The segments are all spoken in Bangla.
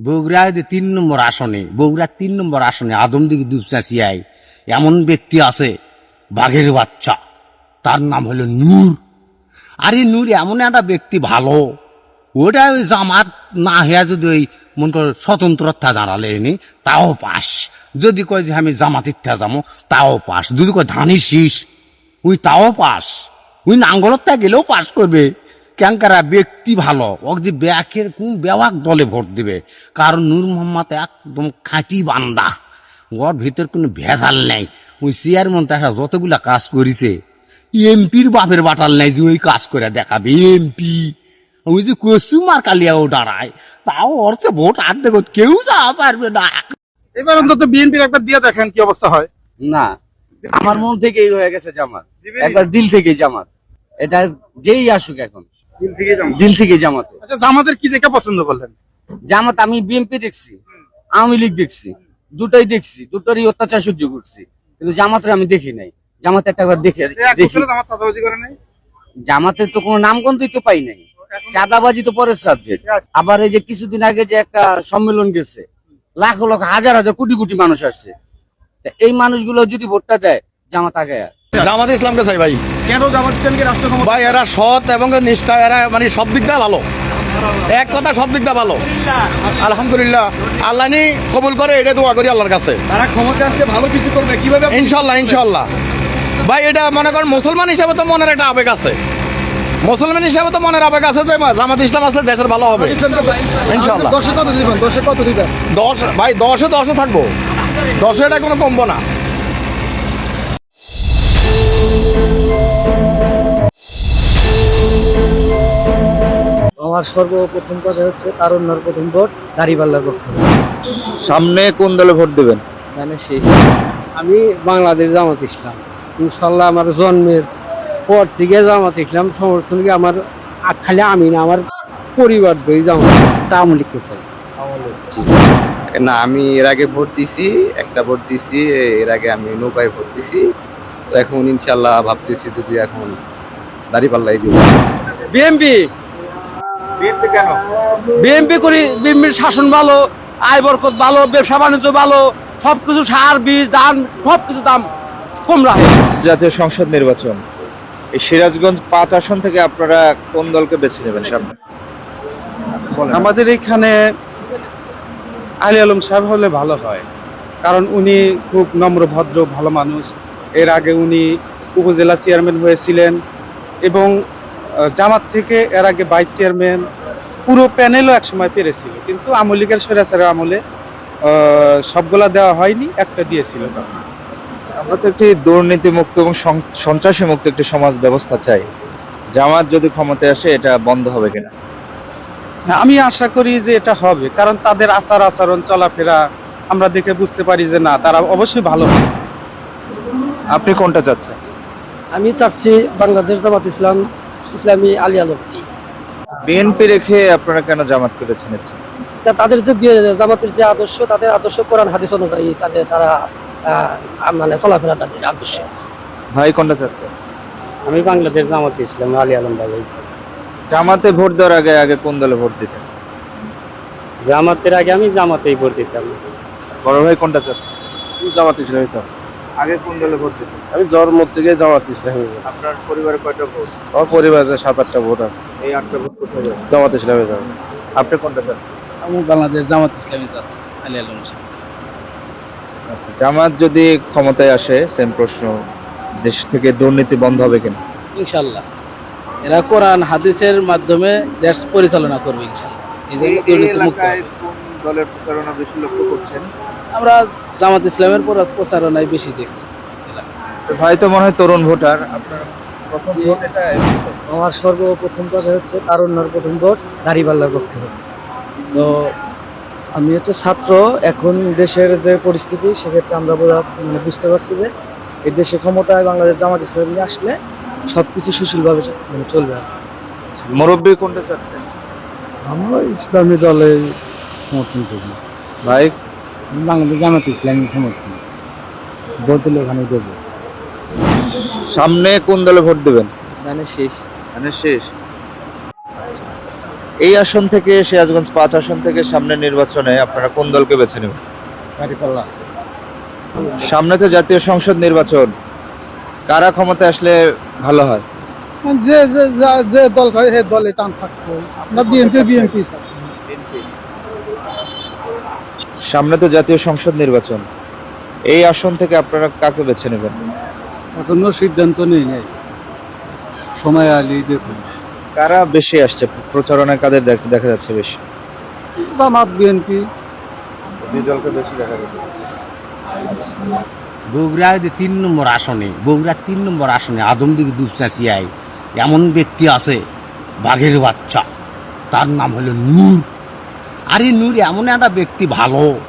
বগুড়া যে তিন নম্বর আসনে বগুড়া তিন নম্বর আসনে আদমদিকে দুপচাচিয়ায় এমন ব্যক্তি আছে, বাঘের বাচ্চা। তার নাম হলো নূর। আরে নূর, এমন একটা ব্যক্তি ভালো। ওটা ওই জামাত না হইয়া যদি ওই, মন কর, স্বতন্ত্রতা দাঁড়ালে এনে, তাও পাস। যদি কয় যে আমি জামাত ইত্যা যাব, তাও পাস। যদি কয় ধানি শীষ, ওই তাও পাস। ওই নাঙ্গলতা গেলেও পাস করবে। ক্যাঙ্কারা ব্যক্তি ভালো। ও যে ব্যাকের কোন বেওয়াক দলে ভোট দিবে। কারণ নূর মোহাম্মদ একদম খাঁটি বান্দা। ওর ভিতর কোনো ভেজাল নেই। ওই চেয়ারম্যান দেখা যতগুলা কাজ করেছে এমপির বাপের বাটাল নাই যে ওই কাজ করে দেখাবে। এমপি ওই যে কসুমার কালিয়াও দাঁড়ায়। তাও ওর তো ভোট আর দেখো কেউ যাওয়া পারবে না। এবার অন্তত বিএনপির একবার দিয়ে দেখেন কি অবস্থা হয়। না। আমার মন থেকেই হয়ে গেছে জামাত। একবার দিল থেকেই জামাত। এটা যেই আসুক এখন। দিল থেকেই জামাত। আচ্ছা জামাতের কি দেখে পছন্দ করলেন? জামাত আমি দেখছি আওয়ামী লীগ দেখছি দুটোই দেখছি দুটোরই অত্যাচার সহ্য করছি। কিন্তু জামাতের আমি দেখি নাই। জামাত একটা একবার দেখে দেখি। জামাত তো কোনো নামগন্ধই তো পাই নাই। চাঁদাবাজি তো পরের সাবজেক্ট আবার এই যে কিছুদিন আগে যে একটা সম্মেলন গেছে লাখ লাখ হাজার হাজার কোটি কোটি মানুষ আসছে। এই মানুষগুলো যদি ভোটটা দেয় জামাত আগে জামাত ইসলামকে চাই ভাই। কেন জামাত ইসলামকে রাষ্ট্র ভাই এরা সৎ এবং নিষ্ঠা এরা মানে সব দিক দিয়ে ভালো। এক কথা সব দিক দিয়ে ভালো। আলহামদুলিল্লাহ। আল্লাহ নি কবুল করে এটা দোয়া করি আল্লাহর কাছে। তারা ক্ষমতা আসলে ভালো কিছু করবে। কীভাবে ইনশাল্লাহ ইনশাল্লাহ। ভাই এটা মনে করেন মুসলমান হিসাবে তো মনের একটা আবেগ আছে। মুসলমান হিসাবে তো মনের আবেগ আছে যে জামাত ইসলাম আসলে দেশের ভালো হবে। ইনশাল্লাহ। দশে কত দিবেন? দশে কত দিবেন? দশ ভাই দশে দশে থাকব। দশে এটা কোনো কমবো না। আমার সর্বপ্রথম কথা হচ্ছে তারুণ্যর প্রথম ভোট দাঁড়িপাল্লার পক্ষে সামনে কোন দলে ভোট দেবেন? মানে শেষ। আমি বাংলাদেশ জামাত ইসলাম। ইনশাল্লাহ আমার জন্মের পর থেকে জামাত ইসলাম সমর্থন কি আমার খালি আমি না আমার পরিবার বই জামাত। আওয়ামী লীগকে চাই। না আমি এর আগে ভোট দিছি একটা ভোট দিছি এর আগে আমি নৌকায় ভোট দিছি। তো এখন ইনশাল্লাহ ভাবতেছি যদি এখন দাঁড়িপাল্লাই দিব। বিএমপি বিএমপি করি বিএমপির শাসন ভালো আয় বরকত ভালো ব্যবসা বাণিজ্য ভালো সবকিছু সার বীজ ধান সবকিছু দাম কম রাখে। জাতীয় সংসদ নির্বাচন। এই সিরাজগঞ্জ পাঁচ আসন থেকে আপনারা কোন দলকে বেছে নেবেন সামনে? আমাদের এখানে আলী আলম সাহেব হলে ভালো হয় কারণ উনি খুব নম্র ভদ্র ভালো মানুষ। এর আগে উনি উপজেলা চেয়ারম্যান হয়েছিলেন এবং জামাত থেকে এর আগে ভাইস চেয়ারম্যান পুরো প্যানেলও একসময় পেরেছিল। কিন্তু আওয়ামী লীগের সরাসরি আমলে সবগুলা দেওয়া হয়নি একটা দিয়েছিল তখন। আমরা তো একটি দুর্নীতিমুক্ত এবং সন্ত্রাসী মুক্ত একটি সমাজ ব্যবস্থা চাই। জামাত যদি ক্ষমতায় আসে এটা বন্ধ হবে কিনা? আমি আশা করি যে এটা হবে কারণ তাদের আচার আচরণ চলাফেরা আমরা দেখে বুঝতে পারি যে না তারা অবশ্যই ভালো হবে। আপনি কোনটা চাচ্ছেন? আমি চাচ্ছি বাংলাদেশ জামাত ইসলাম ইসলামী আলী আলম। বিএনপি রেখে আপনারা কেন জামাতকে বেছে নিচ্ছেন তা তাদের যে জামাতের যে আদর্শ তাদের আদর্শ কোরআন হাদিস অনুযায়ী তাদের তারা মানে চলাফেরা তাদের আদর্শ। ভাই কোনটা চাচ্ছে? আমি বাংলাদেশ জামাত ইসলাম আলী আলম ভাই জামাতে ভোট দেওয়ার আগে আগে কোন দলে ভোট দিতেন? জামাতের আগে আমি জামাতেই ভোট দিতাম। বড় ভাই কোনটা চাচ্ছেন জামাত ইসলামী চাচ্ছে। আগে কোন দলে ভোট দিতেন? আমি জন্ম থেকে জামাত ইসলামী আপনার পরিবারে কয়টা ভোট? আমার পরিবারে সাত আটটা ভোট আছে। এই আটটা ভোট কোথায় যাবে? জামাত ইসলামী যাবে। আপনি কোনটা চাচ্ছেন? আমি বাংলাদেশ জামাত ইসলামী যাচ্ছি আলী আলম আচ্ছা জামাত যদি ক্ষমতায় আসে সেম প্রশ্ন দেশ থেকে দুর্নীতি বন্ধ হবে কিনা? ইনশাল্লাহ। এরা কোরআন হাদিসের মাধ্যমে দেশ পরিচালনা করবে ইনশাল্লাহ। এই জন্য দুর্নীতি মুক্ত হবে। দলের প্রচারণা বেশি লক্ষ্য করছেন? আমরা জামাত ইসলামের পর- প্রচারণায় বেশি দেখছি। তো ভাই তো মনে হয় তরুণ ভোটার। আপনার প্রথম জি। ভোট এটা আমার সর্বপ্রথম কথা হচ্ছে তারুণ্যর প্রথম ভোট দাঁড়িপাল্লার পক্ষে তো আমি হচ্ছে ছাত্র। এখন দেশের যে পরিস্থিতি সেক্ষেত্রে আমরা বোঝা- মানে বুঝতে পারছি যে এই দেশে ক্ষমতায় বাংলাদেশ জামাত ইসলাম নিয়ে আসলে সব কিছু সুশীলভাবে মানে চলবে আর মুরব্বী কোনটা চাচ্ছেন? আমরা ইসলামী দলে সমর্থন করি। ভাই বাংলাদেশ জামাত ইসলামী সমর্থন। ভোট দিলে ওখানে দেবো। সামনে কোন দলে ভোট দেবেন? মানে শেষ। মানে শেষ। এই আসন থেকে সিরাজগঞ্জ পাঁচ আসন থেকে সামনের নির্বাচনে আপনারা কোন দলকে বেছে নেবেন? সামনে তো জাতীয় সংসদ নির্বাচন। কারা ক্ষমতা আসলে ভালো হয়? যে যে যা- যে দল করে সেই দলে টান থাকতো। না বিএনপি বিএনপি সামনে তো জাতীয় সংসদ নির্বাচন। এই আসন থেকে আপনারা কাকে বেছে নেবেন? এখনও সিদ্ধান্ত নেই নাই। সময় আলি দেখুন। কারা বেশি আসছে? প্রচারণায় কাদের দেখ- দেখা যাচ্ছে বেশি? জামাত বিএনপি। দুই দলকে বেশি দেখা যাচ্ছে। বগুড়া যে তিন নম্বর আসনে বগুড়া তিন নম্বর আসনে আদমদিকে দুপচাচিয়ায় এমন ব্যক্তি আছে বাঘের বাচ্চা। তার নাম হলো নূর আরে নূর, এমন একটা ব্যক্তি ভালো।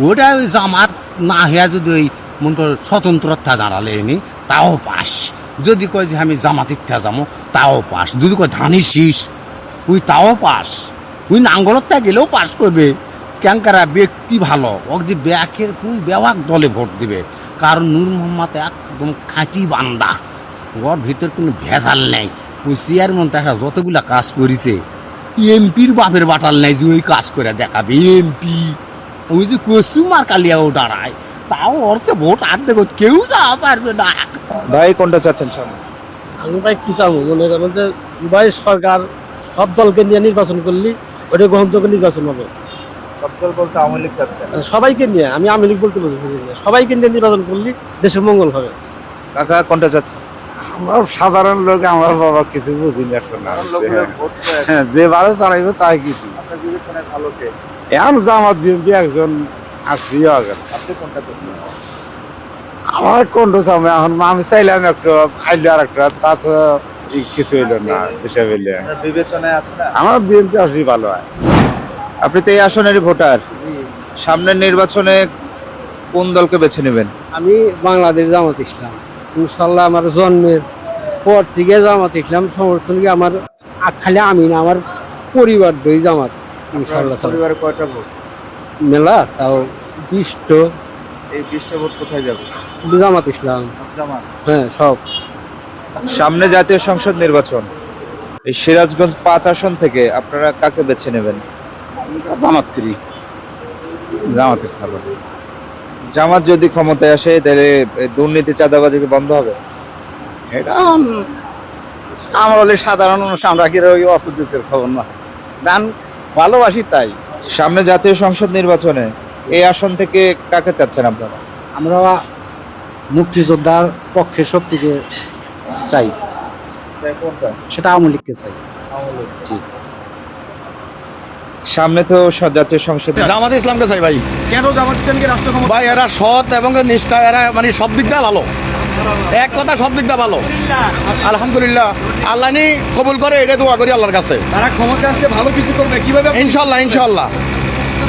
ওটা ওই জামাত না হইয়া যদি ওই, মনে কর, স্বতন্ত্রতা দাঁড়ালে এনে, তাও পাস। যদি কয় যে আমি জামাত ইচ্ছা যাব, তাও পাস। যদি কয় ধানি শীষ, ওই তাও পাস। ওই নাঙ্গলতা গেলেও পাস করবে। ক্যাঙ্কারা ব্যক্তি ভালো। ও যে ব্যাকের কোন বেওয়াক দলে ভোট দিবে। কারণ নূর মোহাম্মদ একদম খাঁটি বান্দা। ওর ভিতর কোনো ভেজাল নেই। ওই চেয়ারম্যান তারা যতগুলা কাজ করেছে এমপির বাপের বাটাল নাই যে ওই কাজ করে দেখাবে এমপি। ওই যে কসুমার কালিয়াও দাঁড়ায় তাও অর্থে ভোট আর দেখো কেউ যাওয়া পারবে না। ভাই কোনটা চাচ্ছেন সব? আমি ভাই কি চাবো? মনে করেন যে ভাই সরকার সব দলকে নিয়ে নির্বাচন করলি ওটা গ্রহণযোগ্য নির্বাচন হবে। সব দল বলতে আওয়ামী লীগ চাচ্ছেন সবাইকে নিয়ে আমি আওয়ামী লীগ বলতে না। সবাইকে নিয়ে নির্বাচন করলি দেশের মঙ্গল হবে। কাকা কোনটা চাচ্ছেন? আমরা সাধারণ লোক আমার বাবা কিছু বুঝি না শোনা হ্যাঁ, যে ভালো চালাইবে তাই কিছু। এখন জামাত বিএনপি একজন আগে আমার কোনটা এখন আমি চাইলাম একটা আইলে আর একটা তা তো কিছু হইল না হিসাব হইলে। বিবেচনায় আছে না? আমার বিএনপি আসবি ভালো হয়। আপনি তো এই আসনেরই ভোটার। সামনের নির্বাচনে কোন দলকে বেছে নেবেন? আমি বাংলাদেশ জামাত ইসলাম। ইনশাল্লাহ আমার জন্মের পর থেকে জামাত ইসলাম সমর্থন কি আমার খালি আমি না আমার পরিবার দই জামাত ইনশাল্লাহ। সব। কয়টা ভোট? মেলা তাও বিষ্ট এই বিশটা ভোট কোথায় যাবে? জামাত ইসলাম। জামাত? হ্যাঁ সব। সামনে জাতীয় সংসদ নির্বাচন। এই সিরাজগঞ্জ পাঁচ আসন থেকে আপনারা কাকে বেছে নেবেন? জামাত করি। জামাতের জামাত যদি ক্ষমতায় আসে তাহলে দুর্নীতি চাঁদাবাজি কি বন্ধ হবে? এটা আমরা হলে সাধারণ মানুষ আমরা কি ওই অত দুঃখের খবর না। দান ভালোবাসি তাই। সামনে জাতীয় সংসদ নির্বাচনে এই আসন থেকে কাকে চাচ্ছেন আপনারা? আমরা মুক্তিযোদ্ধার পক্ষে শক্তিকে চাই। সেটা আওয়ামী লীগকে চাই। সামনে তো জাতীয় সংসদ জামাত ইসলামকে চাই ভাই। কেন জামাত ইসলামকে রাষ্ট্র ভাই এরা সৎ এবং নিষ্ঠা এরা মানে সব দিক দিয়ে ভালো। এক কথা সব দিক দিয়ে ভালো। আলহামদুলিল্লাহ। আল্লাহ নি কবুল করে এটা দোয়া করি আল্লাহর কাছে। তারা ক্ষমতা আসছে ভালো কিছু করবে কীভাবে ইনশাল্লাহ ইনশাল্লাহ।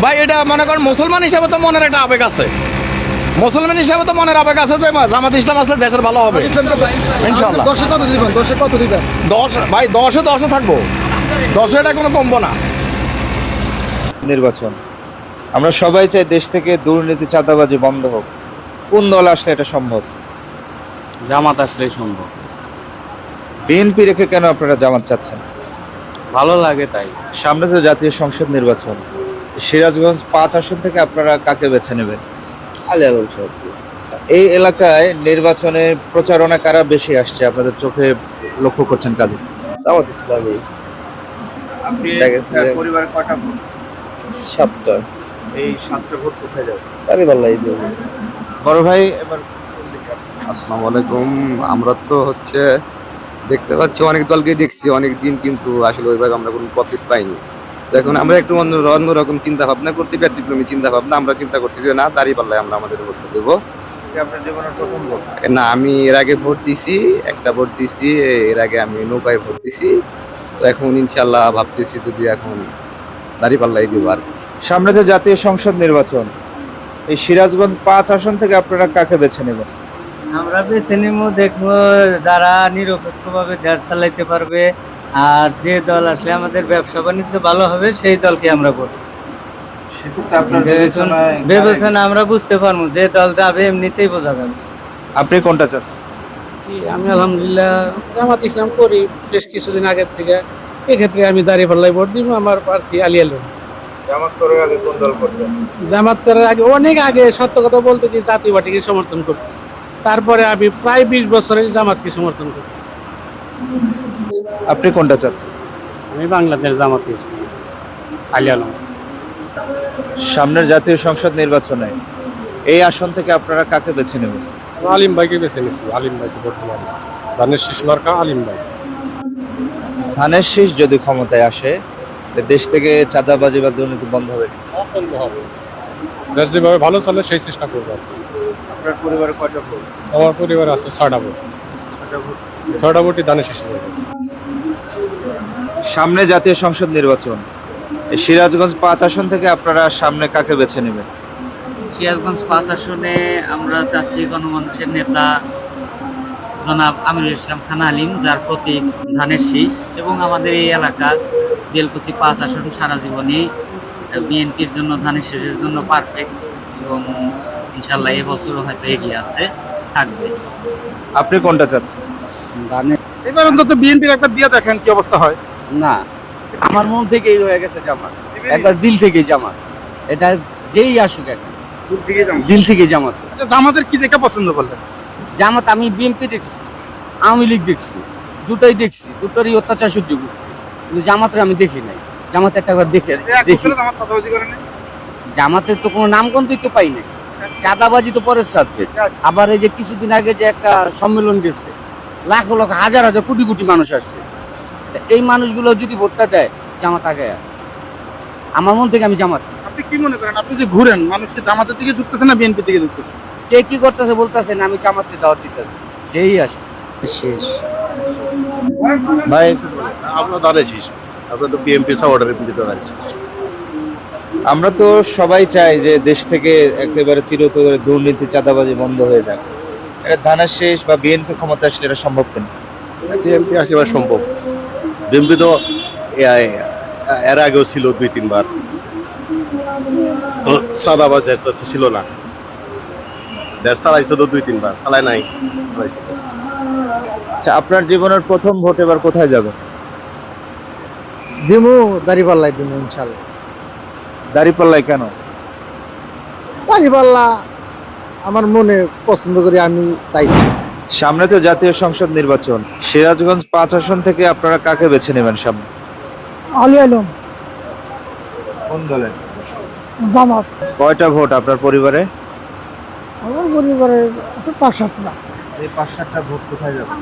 ভাই এটা মনে করেন মুসলমান হিসাবে তো মনের একটা আবেগ আছে। মুসলমান হিসাবে তো মনের আবেগ আছে যে জামাত ইসলাম আসলে দেশের ভালো হবে। ইনশাল্লাহ। দশে কত দিবেন? দশে কত দিবেন? দশ ভাই দশে দশে থাকব। দশে এটা কোনো কমবো না। নির্বাচন। আমরা সবাই চাই দেশ থেকে দুর্নীতি চাঁদাবাজি বন্ধ হোক। কোন দল আসলে এটা সম্ভব? জামাত আসলেই সম্ভব। বিএনপি রেখে কেন আপনারা জামাত চাচ্ছেন? ভালো লাগে তাই। সামনে তো জাতীয় সংসদ নির্বাচন। সিরাজগঞ্জ পাঁচ আসন থেকে আপনারা কাকে বেছে নেবেন? আলী আলম সাহেব। এই এলাকায় নির্বাচনে প্রচারণা কারা বেশি আসছে? আপনাদের চোখে লক্ষ্য করছেন কাজে জামাত ইসলামী। কটা সাতটা। এই সাতটা ভোট কোথায় যাবে? আরে ভাল্লাই দেব বড় ভাই এবার আসসালামু আলাইকুম। আমরা তো হচ্ছে দেখতে পাচ্ছি অনেক দলকে দেখছি অনেক দিন কিন্তু আসলে ওইভাবে আমরা কোনো প্রফিট পাইনি। তো এখন আমরা একটু অন্য অন্যরকম চিন্তা ভাবনা করছি ব্যতিক্রমী চিন্তা ভাবনা আমরা চিন্তা করছি যে না দাঁড়িয়ে পাল্লায় আমরা আমাদের ভোট দেবো। আপনার জীবনের প্রথম ভোট। না আমি এর আগে ভোট দিছি একটা ভোট দিছি এর আগে আমি নৌকায় ভোট দিছি। তো এখন ইনশাল্লাহ ভাবতেছি যদি এখন দাঁড়িয়ে পাল্লাই দিব আর। সামনে তো জাতীয় সংসদ নির্বাচন। এই সিরাজগঞ্জ পাঁচ আসন থেকে আপনারা কাকে বেছে নেবেন? আমরা বেছে নিব দেখব যারা নিরপেক্ষভাবে দেশ চালাইতে পারবে। আর যে দল আসলে আমাদের ব্যবসা বাণিজ্য ভালো হবে সেই দলকে আমরা ভোট বিবেচনা আমরা বুঝতে পারব যে দল যাবে এমনিতেই বোঝা যাবে। আপনি কোনটা চাচ্ছেন? আমি আলহামদুলিল্লাহ জামাত ইসলাম করি বেশ কিছুদিন আগের থেকে। এক্ষেত্রে আমি দাঁড়িয়ে পাল্লাই ভোট দিব আমার প্রার্থী আলী আলম। জামাত করার আগে কোন দল করতেন জামাত করার আগে অনেক আগে সত্য কথা বলতে কি জাতীয় পার্টিকে সমর্থন করতে। তারপরে আমি প্রায় বিশ বছরে জামাতকে সমর্থন করি আপনি কোনটা চাচ্ছেন? আমি বাংলাদেশ জামাত আলী আলম। সামনের জাতীয় সংসদ নির্বাচনে এই আসন থেকে আপনারা কাকে বেছে নেবেন? আলিম ভাইকে বেছে নিছি। আলিম ভাইকে বর্তমানে ধানের শীষ মার্কা আলিম ভাই। ধানের শীষ যদি ক্ষমতায় আসে দেশ থেকে চাঁদাবাজি বা দুর্নীতি বন্ধ হবে বন্ধ হবে। যার যেভাবে ভালো চলে সেই চেষ্টা করব আপনার পরিবারে কয়টা ভোট আমার পরিবার আছে ছয়টা ভোট ভোটই ধানের শীষে সামনে জাতীয় সংসদ নির্বাচন। এই সিরাজগঞ্জ পাঁচ আসন থেকে আপনারা সামনে কাকে বেছে নেবেন? সিরাজগঞ্জ পাঁচ আসনে আমরা চাচ্ছি গণমানুষের নেতা জনাব আমিরুল ইসলাম খান আলিম যার প্রতীক ধানের শীষ এবং আমাদের এই এলাকা বেলকুচি পাঁচ আসন সারা জীবনই বিএনপির জন্য ধানের শীষের জন্য পারফেক্ট এবং ইনশাল্লাহ এবছরও হয়তো এগিয়ে আছে থাকবে। আপনি কোনটা চাচ্ছেন? এবার অন্তত বিএনপির একবার দিয়ে দেখেন কি অবস্থা হয়। না আমার মন থেকেই হয়ে গেছে জামাত। একবার দিল থেকেই জামাত। এটা যেই আসুক এখন। দিল থেকে জামাত। আচ্ছা, জামাতের কি দেখে পছন্দ করলেন? জামাত আমি বিএনপি দেখছি আওয়ামী লীগ দেখছি দুটোই দেখছি দুটোরই অত্যাচার সহ্য করছি। কিন্তু জামাতের আমি দেখি নাই। জামাত একটা দেখে দেখি। জামাত জামাতের তো কোনো নামগন্ধই তো পাই নাই। চাঁদাবাজি তো পরের সাবজেক্ট আবার এই যে কিছুদিন আগে যে একটা সম্মেলন গেছে লাখ লাখ হাজার হাজার কোটি কোটি মানুষ আসছে। এই মানুষগুলো যদি ভোটটা দেয় জামাত আগে আমার মন থেকে আমি জামাত। আপনি কি মনে করেন? আপনি যে ঘুরেন মানুষকে জামাতের দিকে ঝুঁকতেছে না বিএনপির দিকে ঝুঁকতেছে? কে কি করতেছে বলতেছে না আমি জামাতকে দাওয়াত দিতেছি। যেই আসে শেষ। ভাই আমরা ধানের শীষ আমরা তো বিএমপি সাপোর্টারের বিরুদ্ধে ধানের শীষ আমরা তো সবাই চাই যে দেশ থেকে একেবারে চিরতরে দুর্নীতি চাঁদাবাজি বন্ধ হয়ে যাক। এটা ধানের শেষ বা বিএনপি ক্ষমতা আসলে এটা সম্ভব কেন? বিএমপি একেবারে সম্ভব। বিএমপি তো এর আগেও ছিল দুই তিনবার। তো সাদাবাজ একটা তো ছিল না। দেড় চালাইছে তো দুই তিনবার চালায় নাই। আচ্ছা আপনার জীবনের প্রথম ভোট এবার কোথায় যাবে? দিমু দাড়িপাল্লাই দিমু ইনশাল্লাহ। কেন? দাড়িপাল্লা আমার মনে পছন্দ করি আমি তাই। সামনে তো জাতীয় সংসদ নির্বাচন। সিরাজগঞ্জ পাঁচ আসন থেকে আপনারা কাকে বেছে নেবেন সামনে? আলী আলম। কোন দলে? জামাত। কয়টা ভোট আপনার পরিবারে? আমার পরিবারের পাঁচ সাতটা। এই পাঁচ সাতটা ভোট কোথায় যাবে?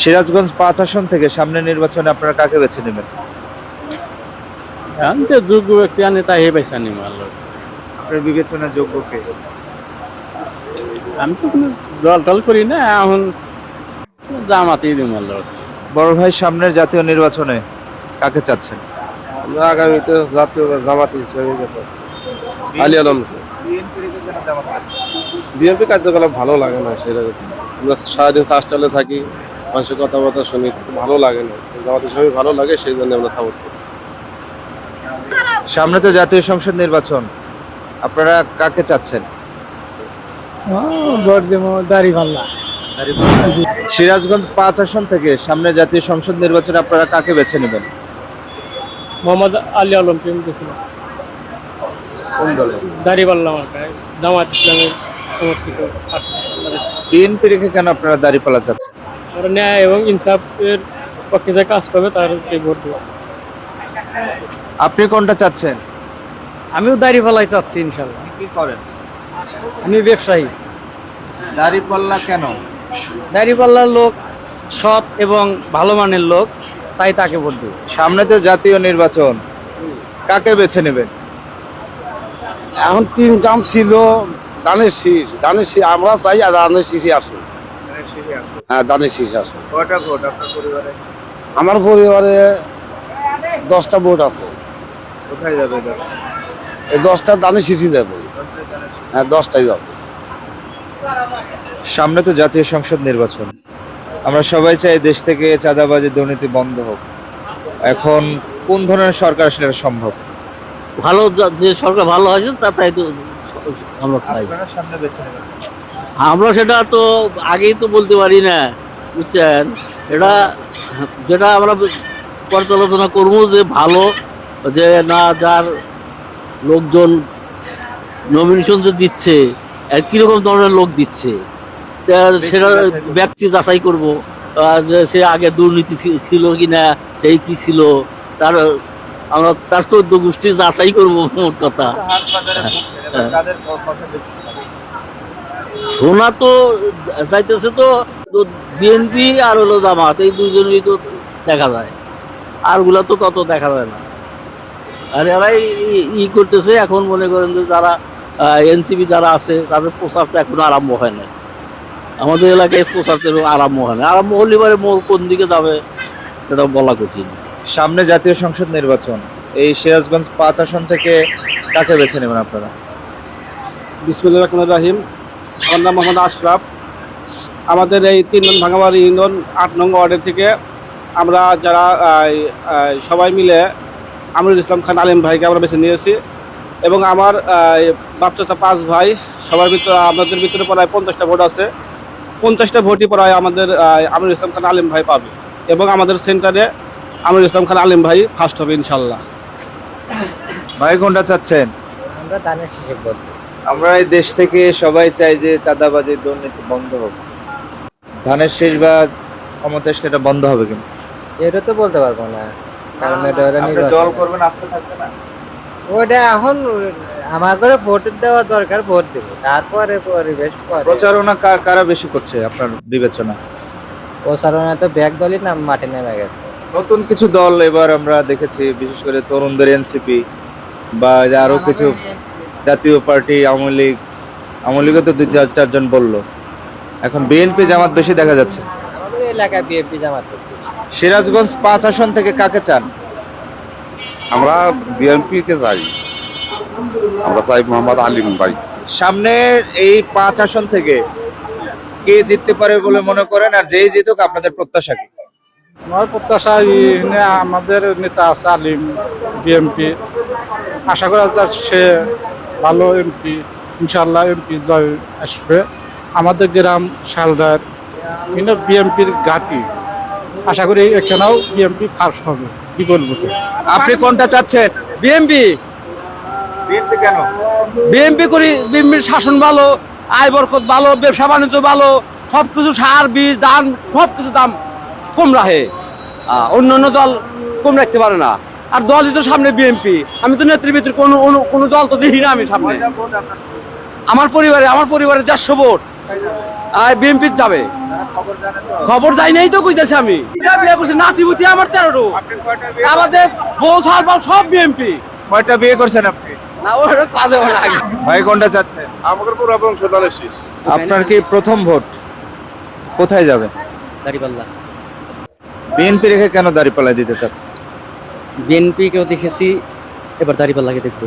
সিরাজগঞ্জ পাঁচ আসন থেকে সামনে নির্বাচনে আপনারা কাকে বেছে নেবেন? আমি তো যোগ্য ব্যক্তি আনে তাই হে পয়সা নিম আল্লাহ। আপনার বিবেচনা যোগ্য কে? আমি তো কোনো দল টল করি না এখন জামাতেই দিম আল্লাহ। বড় ভাই সামনের জাতীয় নির্বাচনে কাকে চাচ্ছেন? আগামীতে জাতীয় জামাত ইসলামী আলী আলম বিএনপি কার্যকলাপ ভালো লাগে না সেরকম। আমরা সারাদিন হাসপাতালে থাকি মানুষের কথাবার্তা শুনি ভালো লাগে না। জামাত ইসলামী ভালো লাগে সেই জন্য আমরা সাপোর্ট করি। সামনে তো জাতীয় সংসদ নির্বাচন। আপনারা কাকে চাচ্ছেন? সিরাজগঞ্জ পাঁচ আসন থেকে সামনে জাতীয় সংসদ নির্বাচনে আপনারা কাকে বেছে নেবেন? মোহাম্মদ আলী আলম প্রেম গেছিলাম কোন দলে? দাড়িপাল্লা মার্কায় জামাত ইসলামের সমর্থিত বিএনপি রেখে কেন আপনারা দাঁড়িপাল্লা চাচ্ছেন ন্যায় এবং ইনসাফের পক্ষে যে কাজ করবে তার ভোট দেবো আপনি কোনটা চাচ্ছেন? আমিও দাড়িপাল্লাই চাচ্ছি ইনশাল্লাহ। কি করেন? আমি ব্যবসায়ী। দাঁড়িপাল্লা কেন? দাড়িপাল্লার লোক সৎ এবং ভালো মানের লোক তাই তাকে ভোট দেবো। সামনে তো জাতীয় নির্বাচন। কাকে বেছে নেবেন? এখন তিন কাম ছিল দানের শীষ। দানের শীষ আমরা চাই আর দানের শীষই আসুন হ্যাঁ দানের শীষ আসুন আমার পরিবারে দশটা ভোট আছে। কোথায় যাবে এই দশটা দানের শীষই দেবো হ্যাঁ দশটাই যাব। সামনে তো জাতীয় সংসদ নির্বাচন। আমরা সবাই চাই দেশ থেকে চাঁদাবাজি দুর্নীতি বন্ধ হোক। এখন কোন ধরনের সরকার আসলে এটা সম্ভব? ভালো যে সরকার ভালো আসে তা তাই তো আমরা চাই। আমরা সেটা তো আগেই তো বলতে পারি না বুঝছেন? এটা যেটা আমরা পর্যালোচনা করব যে ভালো যে না যার লোকজন নমিনেশন যে দিচ্ছে আর কীরকম ধরনের লোক দিচ্ছে সেটা ব্যক্তি যাচাই করব যে সে আগে দুর্নীতি ছিল কি না সেই কি ছিল তার আমরা তার চোদ্দ গোষ্ঠী যাচাই করব মোট কথা। শোনা তো যাইতেছে তো বিএনপি আর হলো জামাত, এই দুজনেরই তো দেখা যায়। আরগুলা তো তত দেখা যায় না। আর এরাই ই- করতেছে, এখন মনে করেন যে যারা এনসিপি যারা আছে, তাদের প্রচারটা এখনও আরম্ভ হয় নাই। আমাদের এলাকায় প্রচারটা আরম্ভ হয় না আরম্ভ হলে পরে কোন দিকে যাবে, সেটা বলা কঠিন। সামনে জাতীয় সংসদ নির্বাচন। এই সিরাজগঞ্জ পাঁচ আসন থেকে কাকে বেছে নেবেন আপনারা? বিসমুল্লাহ রহমান রাহিম। আমার নাম মোহাম্মদ আশরাফ। আমাদের এই তিন নং ভাঙাবাড়ি ইউনিয়ন আট নং ওয়ার্ডের থেকে আমরা যারা সবাই মিলে আমিরুল ইসলাম খান আলিম ভাইকে আমরা বেছে নিয়েছি এবং আমার বাচ্চা পাঁচ ভাই, সবার ভিতরে, আমাদের ভিতরে প্রায় পঞ্চাশটা ভোট আছে। পঞ্চাশটা ভোটই প্রায় আমাদের আমিরুল ইসলাম খান আলিম ভাই পাবে এবং আমাদের সেন্টারে আমিরুল ইসলাম খান আলিম ভাই ফার্স্ট হবে ইনশাল্লাহ ভাই কোনটা চাচ্ছেন? আমরা দানের শেষে বলব। আমরা এই দেশ থেকে সবাই চাই যে চাঁদাবাজি দুর্নীতি বন্ধ হোক। ধানের শেষ বা ক্ষমতা এটা বন্ধ হবে কিন্তু। এটা তো বলতে পারব না। কারণ এটা ওরা আপনি নির্বাচন। দল করবেন আস্থা থাকবে না। ওটা এখন আমার করে ভোট দেওয়া দরকার ভোট দেবো। তারপরে পরিবেশ পরে প্রচারণা কার কারা বেশি করছে আপনার বিবেচনা প্রচারণা তো ব্যাগ দলই নাম মাঠে নেমে গেছে। নতুন কিছু দল এবার আমরা দেখেছি বিশেষ করে তরুণদের এনসিপি বা আরও কিছু জাতীয় পার্টি আওয়ামী লীগ। আওয়ামী লীগও তো দুই চার চারজন বলল। এখন বিএনপি জামাত বেশি দেখা যাচ্ছে। আমাদের এলাকায় বিএনপি জামাত সিরাজগঞ্জ পাঁচ আসন থেকে কাকে চান? আমরা বিএনপি কে চাই। আমরা চাই মোহাম্মদ আলিম ভাই। সামনে এই পাঁচ আসন থেকে কে জিততে পারে বলে মনে করেন? আর যেই জিতুক আপনাদের প্রত্যাশা কি? আমার প্রত্যাশা এখানে আমাদের নেতা আছে আলিম বিএমপি। আশা করা যায় সে ভালো এমপি ইনশাল্লাহ এমপি জয় আসবে। আমাদের গ্রাম শালদার কিন্তু বিএমপির ঘাটি। আশা করি এখানেও বিএমপি ফার্স্ট হবে বিকল্প আপনি কোনটা চাচ্ছেন? বিএমপি? বিএনপি কেন? বিএমপি করি বিএমপির শাসন ভালো আয় বরকত ভালো ব্যবসা বাণিজ্য ভালো সব কিছু সার বীজ ধান সব কিছু দাম কম রাখে আহ, অন্য অন্য দল কম রাখতে পারে না। আর দলই তো সামনে বিএনপি আমি তো নেতৃবৃত্তের কোনো কোনো- কোনো দল তো দেখি না আমি সামনে। আমার পরিবারে আমার পরিবারে দেড়শো ভোট। আর বিএমপির যাবে। খবর যাই নাই তো কইতেছি আমি। বিয়া বিয়ে করছি নাতিপুতি আমার তেরোটো আমাদের বউ সালবাল সব বিএমপি কয়টা বিয়ে করছেন আপনি? না ওরা কাজে ওরা আগে ভাই কোনটা চাচ্ছেন? আমাদের পুরো বংশ দলের শেষ আপনার কি প্রথম ভোট কোথায় যাবে? দাড়িপাল্লা। বিএনপি রেখে কেন দাঁড়িপাল্লায় দিতে চাচ্ছেন? বিএনপি কেও দেখেছি এবার দাড়িপাল্লাকে দেখব।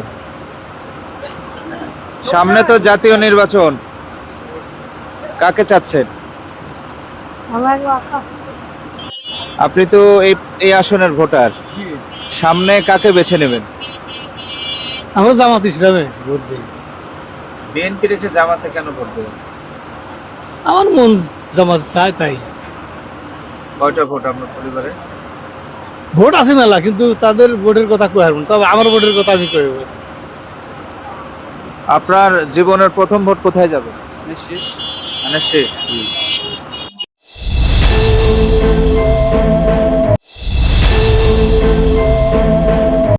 সামনে তো জাতীয় নির্বাচন। কাকে চাচ্ছেন? আপনি তো এই এই আসনের ভোটার। সামনে কাকে বেছে নেবেন? আমরা জামাত ইসলামে ভোট দিই। বিএনপি রেখে জামাতে কেন ভোট দেবেন? আমার মন জামাত চায় তাই। কয়টা ভোট আপনার পরিবারে? ভোট আছে মেলা কিন্তু তাদের ভোটের কথা হারবো? তবে আমার ভোটের কথা আমি কইব আপনার জীবনের প্রথম ভোট কোথায় যাবে? শেষ। মানে শেষ।